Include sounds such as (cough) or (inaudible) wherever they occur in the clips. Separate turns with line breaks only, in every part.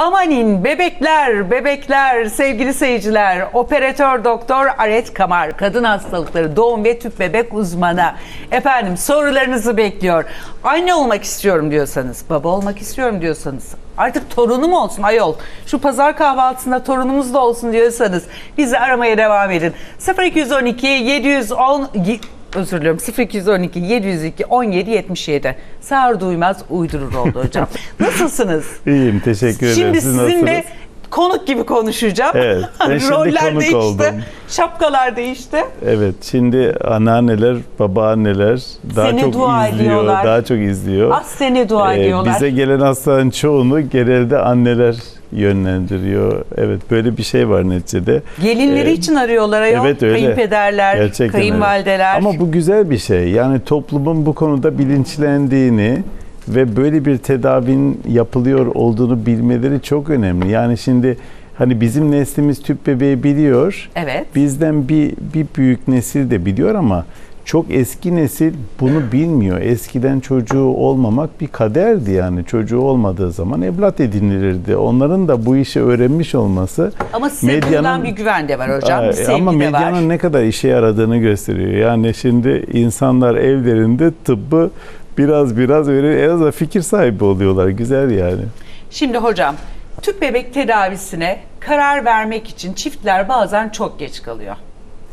Amanin bebekler, bebekler, sevgili seyirciler, operatör doktor Aret Kamar, kadın hastalıkları doğum ve tüp bebek uzmanı. Efendim sorularınızı bekliyor. Anne olmak istiyorum diyorsanız, baba olmak istiyorum diyorsanız, artık torunum olsun ayol, şu pazar kahvaltısında torunumuz da olsun diyorsanız bizi aramaya devam edin. 0212 710 özür diliyorum 0212 702 17 77 Sağır duymaz uydurur oldu hocam. (laughs) Nasılsınız?
İyiyim teşekkür ederim.
Şimdi
Siz
sizinle
nasılsınız?
Konuk gibi konuşacağım.
Evet, (laughs) ben şimdi
Roller
konuk
değişti.
oldum.
Şapkalar değişti.
Evet şimdi anneanneler, babaanneler daha
Seni
çok
dua
izliyor,
ediyorlar.
daha çok izliyor.
Az seni dua
Ee,
ediyorlar.
Bize gelen hastaların çoğunu genelde anneler yönlendiriyor. Evet böyle bir şey var neticede.
Gelinleri
Ee,
için arıyorlar ayol.
Evet öyle.
Kayınpederler,
Gerçekten öyle.
kayınvalideler.
Ama bu güzel bir şey. Yani toplumun bu konuda bilinçlendiğini ve böyle bir tedavinin yapılıyor olduğunu bilmeleri çok önemli. Yani şimdi hani bizim neslimiz tüp bebeği biliyor.
Evet.
Bizden bir, bir büyük nesil de biliyor ama çok eski nesil bunu bilmiyor. Eskiden çocuğu olmamak bir kaderdi yani. Çocuğu olmadığı zaman evlat edinilirdi. Onların da bu işi öğrenmiş olması
Ama size bundan bir güven de var hocam. Bir sevgi
ama medyanın
var.
ne kadar işe yaradığını gösteriyor. Yani şimdi insanlar evlerinde tıbbı biraz biraz öyle en azından fikir sahibi oluyorlar. Güzel yani.
Şimdi hocam tüp bebek tedavisine karar vermek için çiftler bazen çok geç kalıyor.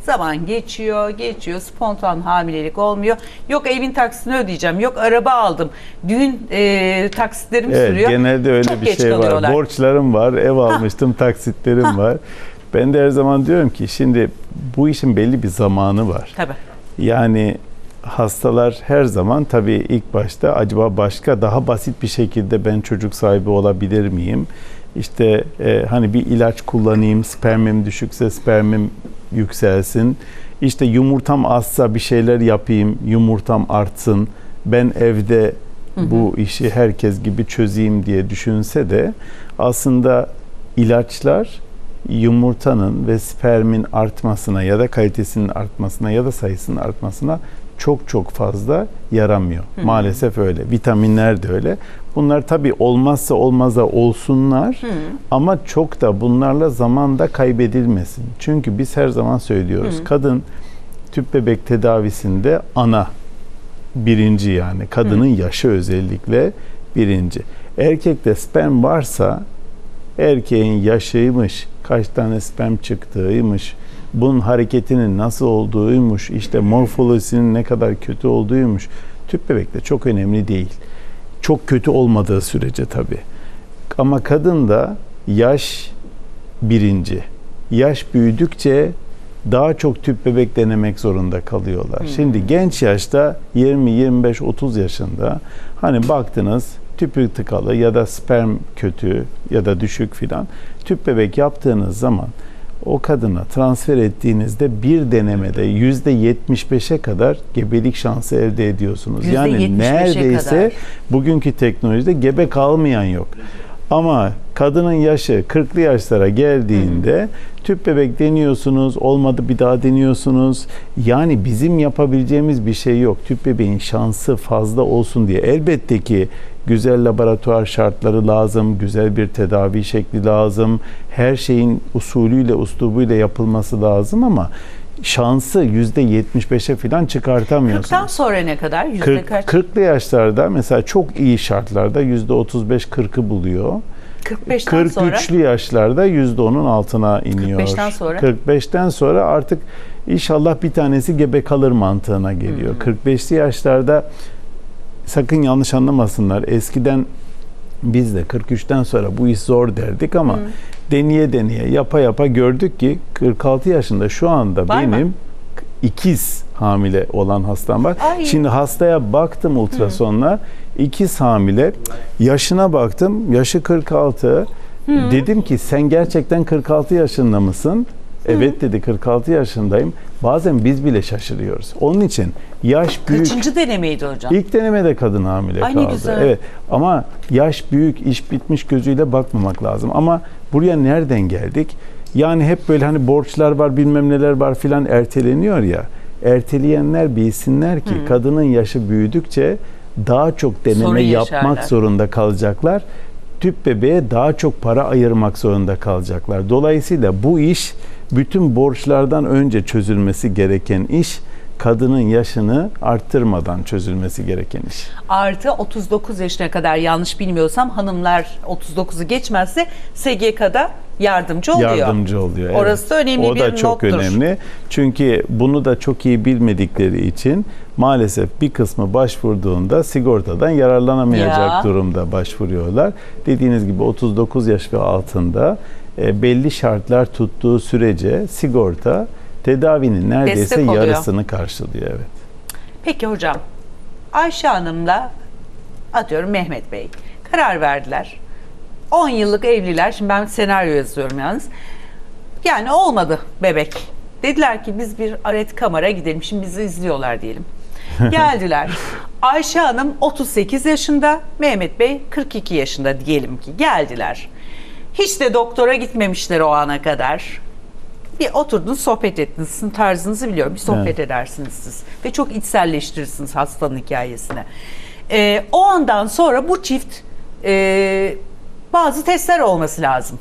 Zaman geçiyor, geçiyor, spontan hamilelik olmuyor. Yok evin taksitini ödeyeceğim, yok araba aldım, düğün e, taksitlerim
Evet,
sürüyor.
genelde öyle
çok
bir
geç
şey
kalıyorlar.
var. Borçlarım var, ev (laughs) almıştım, taksitlerim var. Ben de her zaman diyorum ki şimdi bu işin belli bir zamanı var.
Tabii.
Yani hastalar her zaman tabii ilk başta acaba başka daha basit bir şekilde ben çocuk sahibi olabilir miyim? İşte e, hani bir ilaç kullanayım, spermim düşükse spermim yükselsin. İşte yumurtam azsa bir şeyler yapayım, yumurtam artsın. Ben evde bu işi herkes gibi çözeyim diye düşünse de aslında ilaçlar yumurtanın ve spermin artmasına ya da kalitesinin artmasına ya da sayısının artmasına çok çok fazla yaramıyor. Maalesef öyle. Vitaminler de öyle. Bunlar tabii olmazsa olmaza olsunlar ama çok da bunlarla zaman da kaybedilmesin. Çünkü biz her zaman söylüyoruz. Kadın tüp bebek tedavisinde ana birinci yani kadının yaşı özellikle birinci. Erkekte sperm varsa erkeğin yaşıymış, kaç tane sperm çıktığıymış, bunun hareketinin nasıl olduğuymuş, işte morfolojisinin ne kadar kötü olduğuymuş. Tüp bebekte çok önemli değil. Çok kötü olmadığı sürece tabii. Ama kadında yaş birinci. Yaş büyüdükçe daha çok tüp bebek denemek zorunda kalıyorlar. Şimdi genç yaşta 20, 25, 30 yaşında hani baktınız tüpü tıkalı ya da sperm kötü ya da düşük filan tüp bebek yaptığınız zaman o kadına transfer ettiğinizde bir denemede yüzde 75'e kadar gebelik şansı elde ediyorsunuz. Yani
75'e
neredeyse
kadar.
bugünkü teknolojide gebe kalmayan yok. Ama kadının yaşı 40'lı yaşlara geldiğinde tüp bebek deniyorsunuz, olmadı bir daha deniyorsunuz. Yani bizim yapabileceğimiz bir şey yok. Tüp bebeğin şansı fazla olsun diye. Elbette ki güzel laboratuvar şartları lazım, güzel bir tedavi şekli lazım. Her şeyin usulüyle, uslubuyla yapılması lazım ama şansı %75'e falan çıkartamıyorsunuz.
40'tan sonra ne kadar? Yüzde
40,
kaç?
40'lı yaşlarda mesela çok iyi şartlarda %35-40'ı buluyor.
45'ten sonra
43'lü yaşlarda %10'un altına iniyor.
45'ten sonra?
45'ten sonra artık inşallah bir tanesi gebe kalır mantığına geliyor.
Hmm.
45'li yaşlarda sakın yanlış anlamasınlar. Eskiden biz de 43'ten sonra bu iş zor derdik ama
Hmm.
deneye deneye yapa yapa gördük ki 46 yaşında şu anda
Var mı?
benim ikiz hamile olan hastam var.
Ay.
Şimdi hastaya baktım ultrasonla. ikiz hamile. Yaşına baktım. Yaşı 46. Dedim ki sen gerçekten 46 yaşında mısın? Evet dedi 46 yaşındayım. Bazen biz bile şaşırıyoruz. Onun için yaş büyük.
kaçıncı denemeydi hocam?
İlk denemede kadın hamile
Ay ne
kaldı.
güzel.
Evet. Ama yaş büyük, iş bitmiş gözüyle bakmamak lazım. Ama buraya nereden geldik? Yani hep böyle hani borçlar var, bilmem neler var filan erteleniyor ya. Erteleyenler bilsinler ki kadının yaşı büyüdükçe daha çok deneme
Sorun
yapmak
yaşarlar.
zorunda kalacaklar. Tüp bebeğe daha çok para ayırmak zorunda kalacaklar. Dolayısıyla bu iş bütün borçlardan önce çözülmesi gereken iş kadının yaşını arttırmadan çözülmesi gereken iş.
Artı 39 yaşına kadar yanlış bilmiyorsam hanımlar 39'u geçmezse SGK'da yardımcı oluyor.
Yardımcı oluyor. evet.
Orası da önemli
o
bir
da çok
nottur.
önemli. Çünkü bunu da çok iyi bilmedikleri için maalesef bir kısmı başvurduğunda sigortadan yararlanamayacak
Ya.
durumda başvuruyorlar. Dediğiniz gibi 39 yaş ve altında e, belli şartlar tuttuğu sürece sigorta tedavinin neredeyse yarısını karşılıyor. Evet.
Peki hocam Ayşe Hanım'la atıyorum Mehmet Bey karar verdiler. 10 yıllık evliler. Şimdi ben senaryo yazıyorum yalnız. Yani olmadı bebek. Dediler ki biz bir aret kamera gidelim. Şimdi bizi izliyorlar diyelim. (laughs) Geldiler. Ayşe Hanım 38 yaşında, Mehmet Bey 42 yaşında diyelim ki geldiler. Hiç de doktora gitmemişler o ana kadar. Bir oturdunuz sohbet ettiniz. Sizin tarzınızı biliyorum. Bir sohbet
Evet.
edersiniz siz. Ve çok içselleştirirsiniz hastanın hikayesine. Ee, o andan sonra bu çift e, bazı testler olması lazım.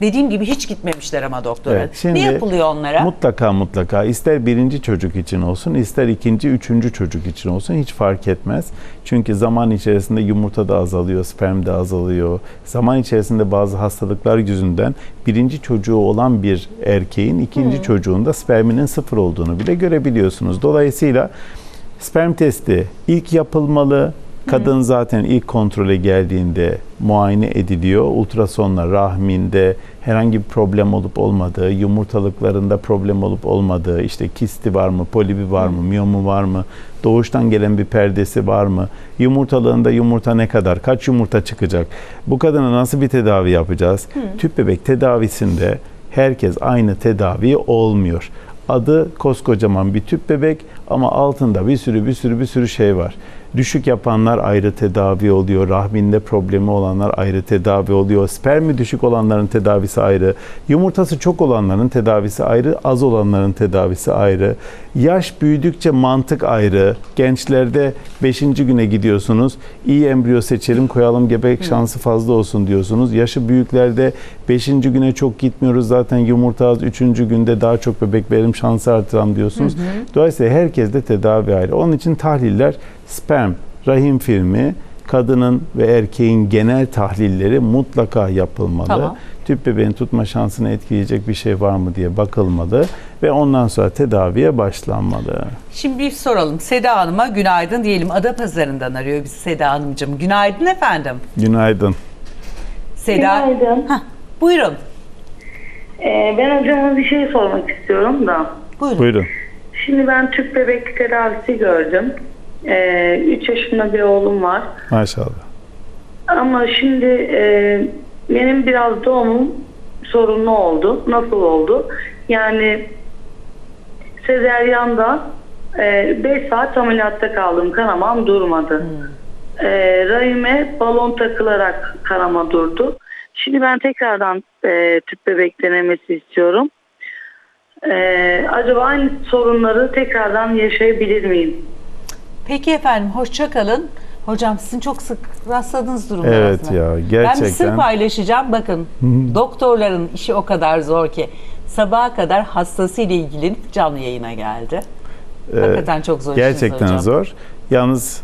Dediğim gibi hiç gitmemişler ama doktora.
Evet, şimdi
ne yapılıyor onlara?
Mutlaka mutlaka ister birinci çocuk için olsun ister ikinci, üçüncü çocuk için olsun hiç fark etmez. Çünkü zaman içerisinde yumurta da azalıyor, sperm de azalıyor. Zaman içerisinde bazı hastalıklar yüzünden birinci çocuğu olan bir erkeğin ikinci çocuğunda sperminin sıfır olduğunu bile görebiliyorsunuz. Dolayısıyla sperm testi ilk yapılmalı. Kadın zaten ilk kontrole geldiğinde muayene ediliyor. Ultrasonla rahminde herhangi bir problem olup olmadığı, yumurtalıklarında problem olup olmadığı, işte kisti var mı, polibi var mı, miyomu var mı, doğuştan gelen bir perdesi var mı, yumurtalığında yumurta ne kadar, kaç yumurta çıkacak, bu kadına nasıl bir tedavi yapacağız? Tüp bebek tedavisinde herkes aynı tedavi olmuyor. Adı koskocaman bir tüp bebek ama altında bir sürü bir sürü bir sürü şey var. Düşük yapanlar ayrı tedavi oluyor. Rahminde problemi olanlar ayrı tedavi oluyor. Spermi düşük olanların tedavisi ayrı. Yumurtası çok olanların tedavisi ayrı. Az olanların tedavisi ayrı. Yaş büyüdükçe mantık ayrı. Gençlerde 5. güne gidiyorsunuz. İyi embriyo seçelim koyalım gebek şansı fazla olsun diyorsunuz. Yaşı büyüklerde 5. güne çok gitmiyoruz. Zaten yumurta az 3. günde daha çok bebek verim şansı artıran diyorsunuz. Dolayısıyla herkeste tedavi ayrı. Onun için tahliller sperm, rahim filmi, kadının ve erkeğin genel tahlilleri mutlaka yapılmalı.
Tamam.
Tüp bebeğin tutma şansını etkileyecek bir şey var mı diye bakılmalı ve ondan sonra tedaviye başlanmalı.
Şimdi bir soralım. Seda Hanım'a günaydın diyelim. Adapazarı'ndan arıyor bizi Seda Hanımcığım. Günaydın efendim.
Günaydın.
Seda.
Günaydın.
Hah, buyurun.
Ee, ben hocama bir şey sormak istiyorum da.
Buyurun.
Buyurun.
Şimdi ben tüp bebek tedavisi gördüm. 3 yaşında bir oğlum var.
Maşallah.
Ama şimdi e, benim biraz doğumum sorunlu oldu. Nasıl oldu? Yani sezeryanda 5 saat ameliyatta kaldım. Kanamam durmadı. E, rahime balon takılarak kanama durdu. Şimdi ben tekrardan e, tüp bebek denemesi istiyorum. E, acaba aynı sorunları tekrardan yaşayabilir miyim?
Peki efendim hoşça kalın. Hocam sizin çok sık rastladığınız durumlar
Evet
aslında.
ya,
Ben bir
gerçekten.
sır paylaşacağım. Bakın doktorların işi o kadar zor ki sabaha kadar hastasıyla ilgilenip canlı yayına geldi. Hakikaten çok zor
Gerçekten
hocam.
zor. Yalnız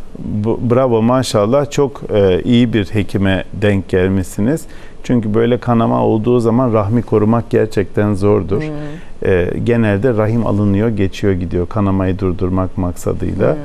bravo maşallah çok e, iyi bir hekime denk gelmişsiniz. Çünkü böyle kanama olduğu zaman rahmi korumak gerçekten zordur. E, genelde rahim alınıyor, geçiyor gidiyor kanamayı durdurmak maksadıyla.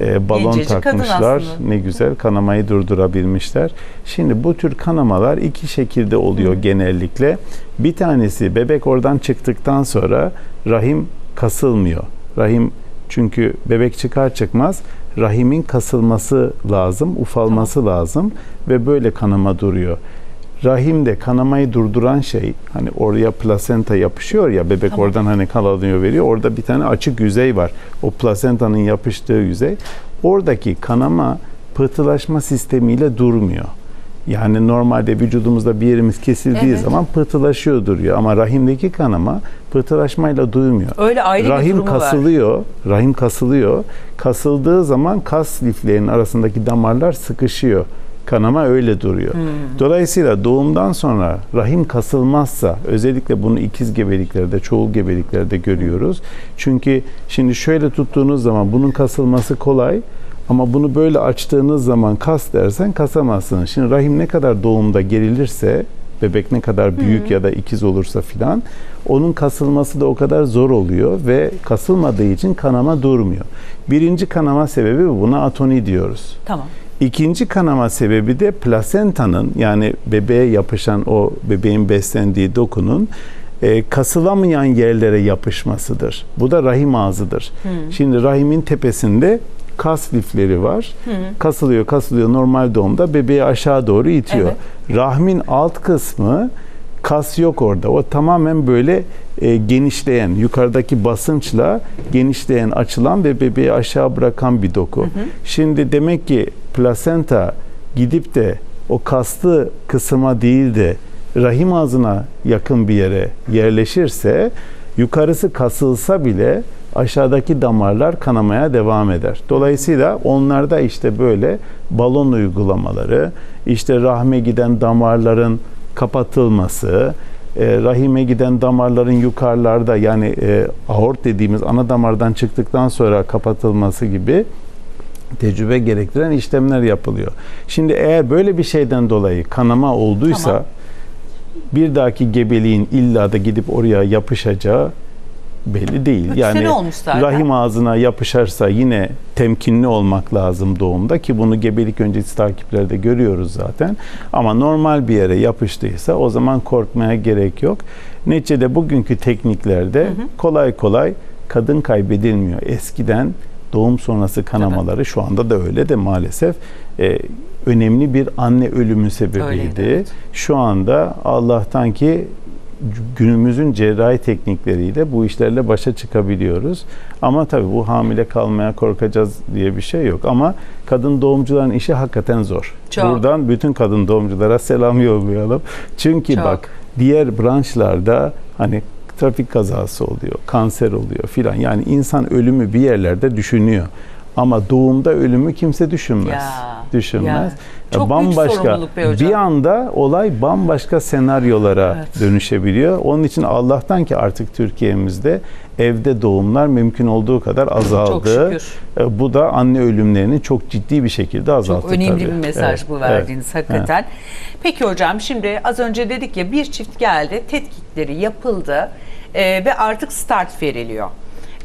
E, balon
Gencecik
takmışlar. Ne güzel kanamayı durdurabilmişler. Şimdi bu tür kanamalar iki şekilde oluyor genellikle. Bir tanesi bebek oradan çıktıktan sonra rahim kasılmıyor. Rahim çünkü bebek çıkar çıkmaz rahimin kasılması lazım, ufalması lazım ve böyle kanama duruyor. Rahimde kanamayı durduran şey hani oraya plasenta yapışıyor ya bebek oradan hani kan alıyor veriyor. Orada bir tane açık yüzey var. O plasentanın yapıştığı yüzey. Oradaki kanama pıhtılaşma sistemiyle durmuyor. Yani normalde vücudumuzda bir yerimiz kesildiği
Evet.
zaman pıhtılaşıyor duruyor ama rahimdeki kanama pıhtılaşmayla durmuyor.
Öyle ayrı bir
rahim
var.
kasılıyor, rahim kasılıyor. Kasıldığı zaman kas liflerinin arasındaki damarlar sıkışıyor. Kanama öyle duruyor. Dolayısıyla doğumdan sonra rahim kasılmazsa özellikle bunu ikiz gebeliklerde, çoğul gebeliklerde görüyoruz. Çünkü şimdi şöyle tuttuğunuz zaman bunun kasılması kolay ama bunu böyle açtığınız zaman kas dersen kasamazsınız. Şimdi rahim ne kadar doğumda gerilirse bebek ne kadar büyük ya da ikiz olursa filan onun kasılması da o kadar zor oluyor ve kasılmadığı için kanama durmuyor. Birinci kanama sebebi bu. buna atoni diyoruz.
Tamam.
İkinci kanama sebebi de plasentanın yani bebeğe yapışan o bebeğin beslendiği dokunun e, kasılamayan yerlere yapışmasıdır. Bu da rahim ağzıdır. Şimdi rahimin tepesinde kas lifleri var. Kasılıyor, kasılıyor normal doğumda bebeği aşağı doğru itiyor. Rahmin alt kısmı kas yok orada. O tamamen böyle e, genişleyen, yukarıdaki basınçla genişleyen, açılan ve bebeği aşağı bırakan bir doku. Şimdi demek ki plasenta gidip de o kaslı kısma değil de rahim ağzına yakın bir yere yerleşirse yukarısı kasılsa bile aşağıdaki damarlar kanamaya devam eder. Dolayısıyla onlarda işte böyle balon uygulamaları, işte rahme giden damarların kapatılması, e, rahime giden damarların yukarılarda yani e, aort dediğimiz ana damardan çıktıktan sonra kapatılması gibi tecrübe gerektiren işlemler yapılıyor. Şimdi eğer böyle bir şeyden dolayı kanama olduysa
Tamam.
bir dahaki gebeliğin illa da gidip oraya yapışacağı belli değil.
Üç
yani rahim ağzına yapışarsa yine temkinli olmak lazım doğumda ki bunu gebelik öncesi takiplerde görüyoruz zaten. Ama normal bir yere yapıştıysa o zaman korkmaya gerek yok. Neticede bugünkü tekniklerde kolay kolay kadın kaybedilmiyor. Eskiden doğum sonrası kanamaları şu anda da öyle de maalesef e, önemli bir anne ölümü sebebiydi.
Öyleydi, evet.
Şu anda Allah'tan ki günümüzün cerrahi teknikleriyle bu işlerle başa çıkabiliyoruz. Ama tabii bu hamile kalmaya korkacağız diye bir şey yok. Ama kadın doğumcuların işi hakikaten zor.
Çok.
Buradan bütün kadın doğumculara selam yollayalım. Çünkü
Çok.
bak diğer branşlarda hani trafik kazası oluyor, kanser oluyor filan. Yani insan ölümü bir yerlerde düşünüyor. Ama doğumda ölümü kimse düşünmez.
Ya,
düşünmez.
ya. Çok büyük sorumluluk be hocam.
Bir anda olay bambaşka senaryolara
Evet.
dönüşebiliyor. Onun için Allah'tan ki artık Türkiye'mizde evde doğumlar mümkün olduğu kadar azaldı.
Çok şükür.
E, Bu da anne ölümlerini çok ciddi bir şekilde azalttı
Çok önemli
tabii.
bir mesaj
Evet,
bu
evet.
verdiğiniz hakikaten. Peki hocam şimdi az önce dedik ya bir çift geldi, tetkikleri yapıldı e, ve artık start veriliyor.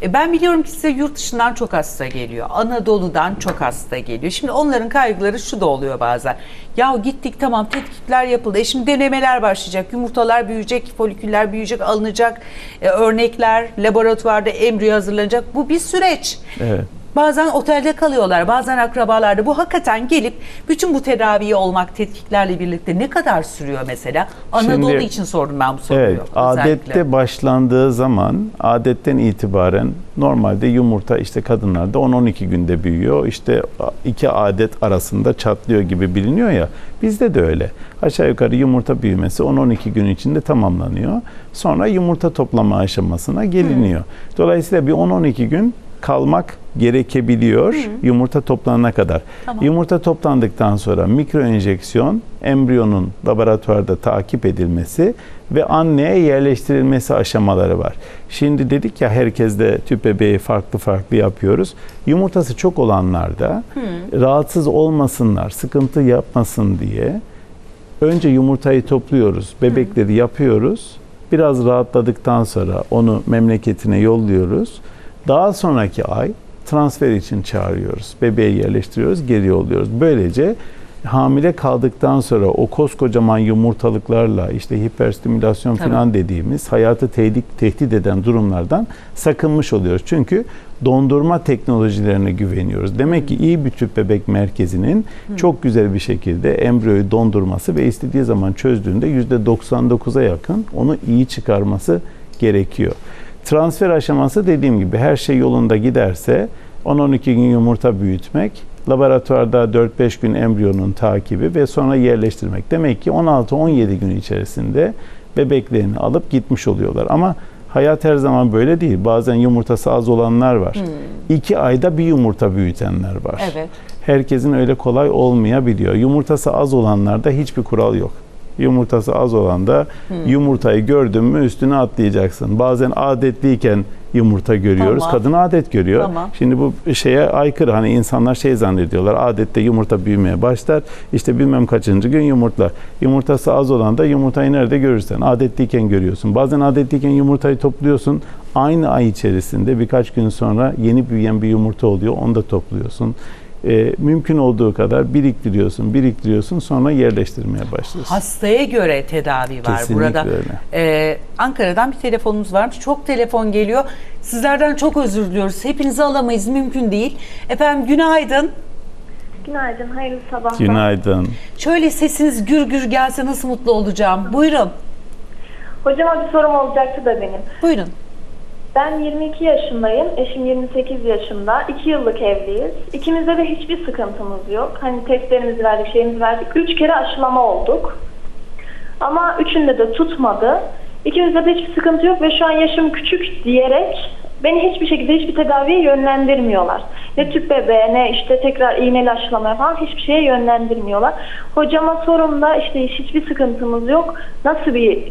E, ben biliyorum ki size yurt dışından çok hasta geliyor. Anadolu'dan çok hasta geliyor. Şimdi onların kaygıları şu da oluyor bazen. Ya gittik tamam tetkikler yapıldı. E şimdi denemeler başlayacak. Yumurtalar büyüyecek, foliküller büyüyecek, alınacak. e, örnekler laboratuvarda embriyo hazırlanacak. Bu bir süreç.
Evet.
Bazen otelde kalıyorlar, bazen akrabalarda. Bu hakikaten gelip bütün bu tedaviyi olmak tetkiklerle birlikte ne kadar sürüyor mesela? Anadolu
Şimdi-
için sordum ben bu soruyu.
Evet,
özellikle.
adette başlandığı zaman adetten itibaren normalde yumurta işte kadınlarda 10-12 günde büyüyor. İşte iki adet arasında çatlıyor gibi biliniyor ya. Bizde de öyle. Aşağı yukarı yumurta büyümesi 10-12 gün içinde tamamlanıyor. Sonra yumurta toplama aşamasına geliniyor. Dolayısıyla bir 10-12 gün kalmak gerekebiliyor yumurta toplanana kadar.
Tamam.
Yumurta toplandıktan sonra mikro enjeksiyon, embriyonun laboratuvarda takip edilmesi ve anneye yerleştirilmesi aşamaları var. Şimdi dedik ya herkeste tüp bebeği farklı farklı yapıyoruz. Yumurtası çok olanlarda rahatsız olmasınlar, sıkıntı yapmasın diye önce yumurtayı topluyoruz, bebekleri yapıyoruz. Biraz rahatladıktan sonra onu memleketine yolluyoruz. Daha sonraki ay transfer için çağırıyoruz. Bebeği yerleştiriyoruz, geri yolluyoruz. Böylece hamile kaldıktan sonra o koskocaman yumurtalıklarla işte hiperstimülasyon
Tabii.
falan dediğimiz hayatı tehdit, tehdit eden durumlardan sakınmış oluyoruz. Çünkü dondurma teknolojilerine güveniyoruz. Demek ki iyi bir tüp bebek merkezinin çok güzel bir şekilde embriyoyu dondurması ve istediği zaman çözdüğünde %99'a yakın onu iyi çıkarması gerekiyor. Transfer aşaması dediğim gibi her şey yolunda giderse 10-12 gün yumurta büyütmek, laboratuvarda 4-5 gün embriyonun takibi ve sonra yerleştirmek. Demek ki 16-17 gün içerisinde bebeklerini alıp gitmiş oluyorlar. Ama Hayat her zaman böyle değil. Bazen yumurtası az olanlar var. İki ayda bir yumurta büyütenler var.
Evet.
Herkesin öyle kolay olmayabiliyor. Yumurtası az olanlarda hiçbir kural yok. Yumurtası az olanda yumurtayı gördün mü üstüne atlayacaksın. Bazen adetliyken yumurta görüyoruz.
Tamam.
Kadın adet görüyor.
Tamam.
Şimdi bu şeye aykırı. Hani insanlar şey zannediyorlar. Adette yumurta büyümeye başlar. İşte bilmem kaçıncı gün yumurtlar. Yumurtası az olan da yumurtayı nerede görürsen. Adetliyken görüyorsun. Bazen adetliyken yumurtayı topluyorsun. Aynı ay içerisinde birkaç gün sonra yeni büyüyen bir yumurta oluyor. Onu da topluyorsun. Ee, mümkün olduğu kadar biriktiriyorsun, biriktiriyorsun sonra yerleştirmeye başlıyorsun.
Hastaya göre tedavi var
Kesinlikle
burada.
öyle.
Ee, Ankara'dan bir telefonumuz varmış. Çok telefon geliyor. Sizlerden çok özür diliyoruz. Hepinizi alamayız. Mümkün değil. Efendim günaydın.
Günaydın, hayırlı sabahlar.
Günaydın.
Şöyle sesiniz gür gür gelse nasıl mutlu olacağım. Buyurun.
Hocama bir sorum olacaktı da benim.
Buyurun.
Ben 22 yaşındayım, eşim 28 yaşında. 2 yıllık evliyiz. İkimizde de hiçbir sıkıntımız yok. Hani testlerimizi verdik, şeyimizi verdik. 3 kere aşılama olduk. Ama üçünde de tutmadı. İkimizde de hiçbir sıkıntı yok ve şu an yaşım küçük diyerek beni hiçbir şekilde hiçbir tedaviye yönlendirmiyorlar. Ne tüp bebeğe ne işte tekrar iğneli aşılamaya falan hiçbir şeye yönlendirmiyorlar. Hocama sorum da işte hiçbir sıkıntımız yok. Nasıl bir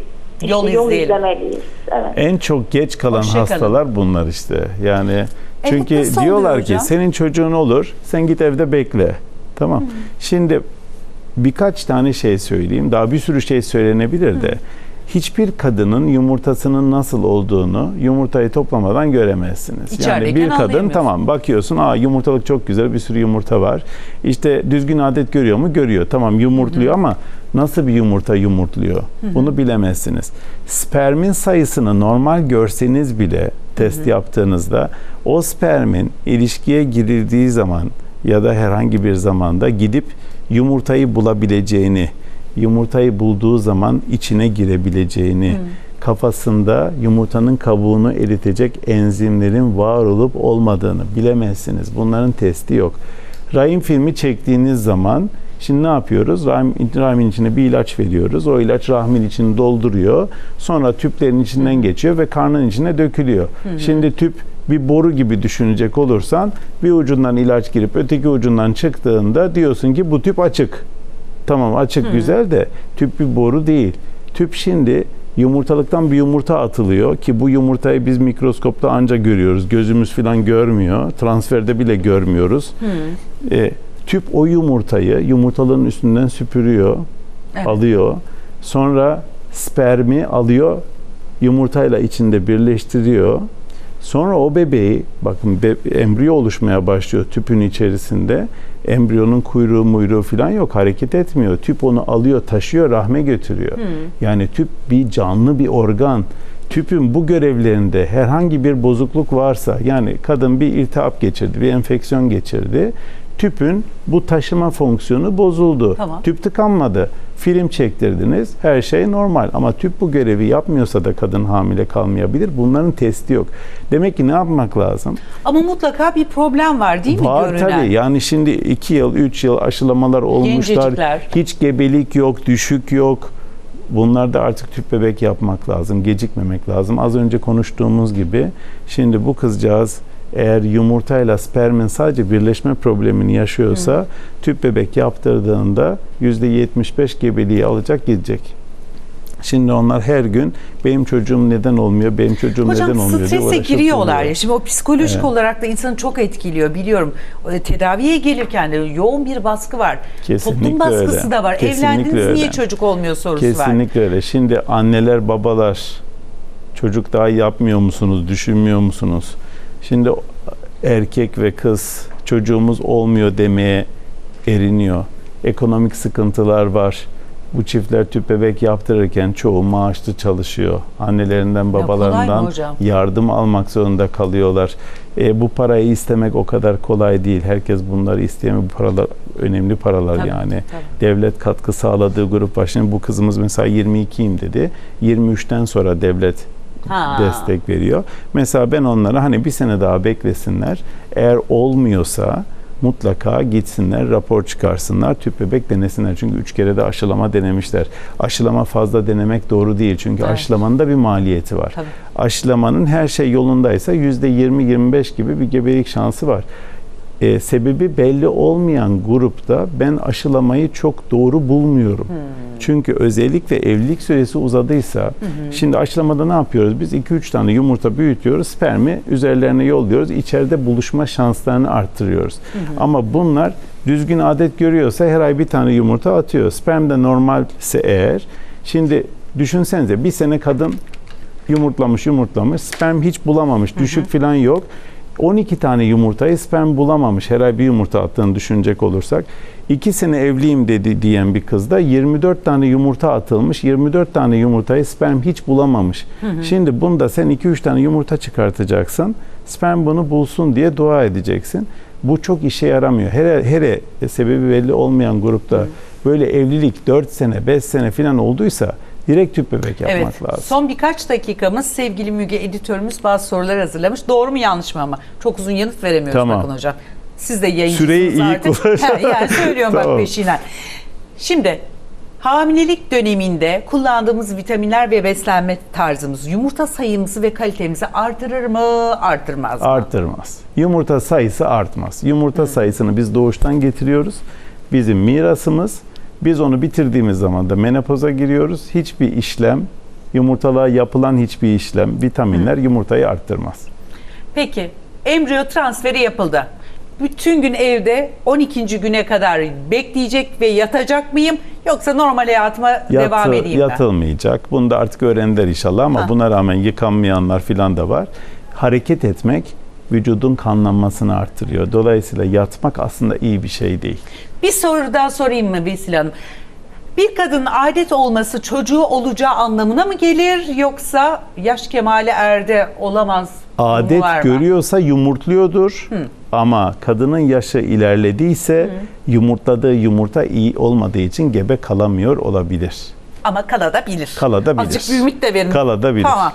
Yol
yol,
izleyelim.
izlemeliyiz? Evet.
En çok geç kalan
Hoşça kalın.
hastalar bunlar işte. Yani çünkü
nasıl oluyor
diyorlar ki
hocam?
senin çocuğun olur, sen git evde bekle. Tamam. Şimdi birkaç tane şey söyleyeyim. Daha bir sürü şey söylenebilir de. Hiçbir kadının yumurtasının nasıl olduğunu yumurtayı toplamadan göremezsiniz. Yani
İçerideyken
bir kadın tamam bakıyorsun aa yumurtalık çok güzel bir sürü yumurta var. İşte düzgün adet görüyor mu? Görüyor. Tamam yumurtluyor ama nasıl bir yumurta yumurtluyor? Bunu bilemezsiniz. Spermin sayısını normal görseniz bile test yaptığınızda o spermin ilişkiye girildiği zaman ya da herhangi bir zamanda gidip yumurtayı bulabileceğini, yumurtayı bulduğu zaman içine girebileceğini, kafasında yumurtanın kabuğunu eritecek enzimlerin var olup olmadığını bilemezsiniz. Bunların testi yok. Rahim filmi çektiğiniz zaman şimdi ne yapıyoruz? Rahim, rahimin içine bir ilaç veriyoruz. O ilaç rahmin içini dolduruyor. Sonra tüplerin içinden geçiyor ve karnın içine dökülüyor. Şimdi tüp bir boru gibi düşünecek olursan bir ucundan ilaç girip öteki ucundan çıktığında diyorsun ki bu tüp açık. Tamam açık güzel de tüp bir boru değil. Tüp şimdi yumurtalıktan bir yumurta atılıyor ki bu yumurtayı biz mikroskopta anca görüyoruz. Gözümüz falan görmüyor. Transferde bile görmüyoruz. E, tüp o yumurtayı yumurtalığın üstünden süpürüyor,
Evet.
alıyor. Sonra spermi alıyor, yumurtayla içinde birleştiriyor. Sonra o bebeği, bakın be- embriyo oluşmaya başlıyor tüpün içerisinde. Embriyonun kuyruğu muyruğu falan yok, hareket etmiyor. Tüp onu alıyor, taşıyor, rahme götürüyor. Yani tüp bir canlı bir organ. Tüpün bu görevlerinde herhangi bir bozukluk varsa, yani kadın bir iltihap geçirdi, bir enfeksiyon geçirdi. Tüpün bu taşıma fonksiyonu bozuldu.
Tamam.
Tüp tıkanmadı. Film çektirdiniz. Her şey normal. Ama tüp bu görevi yapmıyorsa da kadın hamile kalmayabilir. Bunların testi yok. Demek ki ne yapmak lazım?
Ama mutlaka bir problem var değil mi
Var
görünen?
tabii. Yani şimdi 2 yıl, 3 yıl aşılamalar olmuşlar.
Gencecikler.
Hiç gebelik yok, düşük yok. Bunlarda artık tüp bebek yapmak lazım, gecikmemek lazım. Az önce konuştuğumuz gibi şimdi bu kızcağız eğer yumurtayla spermin sadece birleşme problemini yaşıyorsa tüp bebek yaptırdığında %75 gebeliği alacak gidecek. Şimdi onlar her gün benim çocuğum neden olmuyor, benim çocuğum
Hocam
neden olmuyor diye
strese giriyorlar ya. Şimdi o psikolojik
Evet.
olarak da insanı çok etkiliyor biliyorum. E, Tedaviye gelirken de yoğun bir baskı var.
Kesinlikle
Toplum baskısı
öyle.
da var.
Kesinlikle
Evlendiniz niye
öyle.
çocuk olmuyor sorusu var.
Kesinlikle öyle. Şimdi anneler, babalar çocuk daha yapmıyor musunuz, düşünmüyor musunuz? Şimdi erkek ve kız çocuğumuz olmuyor demeye eriniyor. Ekonomik sıkıntılar var. Bu çiftler tüp bebek yaptırırken çoğu maaşlı çalışıyor. Annelerinden, babalarından
hocam?
yardım almak zorunda kalıyorlar. E, bu parayı istemek o kadar kolay değil. Herkes bunları isteyemiyor. Bu paralar önemli paralar
Tabii,
yani
tabii.
devlet katkı sağladığı grup var. Şimdi bu kızımız mesela 22'yim dedi. 23'ten sonra devlet
Ha.
destek veriyor. Mesela ben onlara hani bir sene daha beklesinler. Eğer olmuyorsa mutlaka gitsinler, rapor çıkarsınlar, tüp bebek denesinler. Çünkü üç kere de aşılama denemişler. Aşılama fazla denemek doğru değil. Çünkü
Evet.
aşılamanın da bir maliyeti var.
Tabii.
Aşılamanın her şey yolundaysa %20-25 gibi bir gebelik şansı var. Ee, sebebi belli olmayan grupta ben aşılamayı çok doğru bulmuyorum. Çünkü özellikle evlilik süresi uzadıysa, şimdi aşılamada ne yapıyoruz? Biz 2-3 tane yumurta büyütüyoruz, spermi üzerlerine yolluyoruz, içeride buluşma şanslarını arttırıyoruz. Ama bunlar düzgün adet görüyorsa her ay bir tane yumurta atıyor. Sperm de normalse eğer, şimdi düşünsenize bir sene kadın yumurtlamış yumurtlamış sperm hiç bulamamış düşük falan yok 12 tane yumurtayı sperm bulamamış. Her ay bir yumurta attığını düşünecek olursak 2 sene evliyim dedi diyen bir kızda 24 tane yumurta atılmış 24 tane yumurtayı sperm hiç bulamamış. Şimdi bunda sen 2-3 tane yumurta çıkartacaksın sperm bunu bulsun diye dua edeceksin. Bu çok işe yaramıyor. Hele, hele sebebi belli olmayan grupta böyle evlilik 4 sene 5 sene falan olduysa direkt tüp bebek yapmak
Evet.
lazım.
Son birkaç dakikamız sevgili Müge editörümüz bazı sorular hazırlamış. Doğru mu yanlış mı ama? Çok uzun yanıt veremiyoruz
Tamam.
bakın hocam. Siz de yayıncısınız
Süreyi iyi
artık. (laughs) Ha, yani söylüyorum bak
Tamam.
peşinden. Şimdi hamilelik döneminde kullandığımız vitaminler ve beslenme tarzımız yumurta sayımızı ve kalitemizi artırır mı, artırmaz mı?
Artırmaz. Yumurta sayısı artmaz. Yumurta sayısını biz doğuştan getiriyoruz. Bizim mirasımız. Biz onu bitirdiğimiz zaman da menopoza giriyoruz. Hiçbir işlem, yumurtalığa yapılan hiçbir işlem, vitaminler yumurtayı arttırmaz.
Peki embriyo transferi yapıldı. Bütün gün evde 12. güne kadar bekleyecek ve yatacak mıyım yoksa normal hayatıma devam
Yatı-
edeyim mi?
Yatılmayacak. Bunu da artık öğrendiler inşallah ama
Ha.
buna rağmen yıkanmayanlar filan da var. Hareket etmek vücudun kanlanmasını arttırıyor. Dolayısıyla yatmak aslında iyi bir şey değil.
Bir soru daha sorayım mı Vesil Hanım? Bir kadının adet olması çocuğu olacağı anlamına mı gelir yoksa yaş kemale erde olamaz
Adet
mı?
görüyorsa yumurtluyordur. Ama kadının yaşı ilerlediyse yumurtladığı yumurta iyi olmadığı için gebe kalamıyor olabilir.
Ama kalabilir.
Kalabilir.
Azıcık bir ümit de verin.
Kalabilir.
Tamam.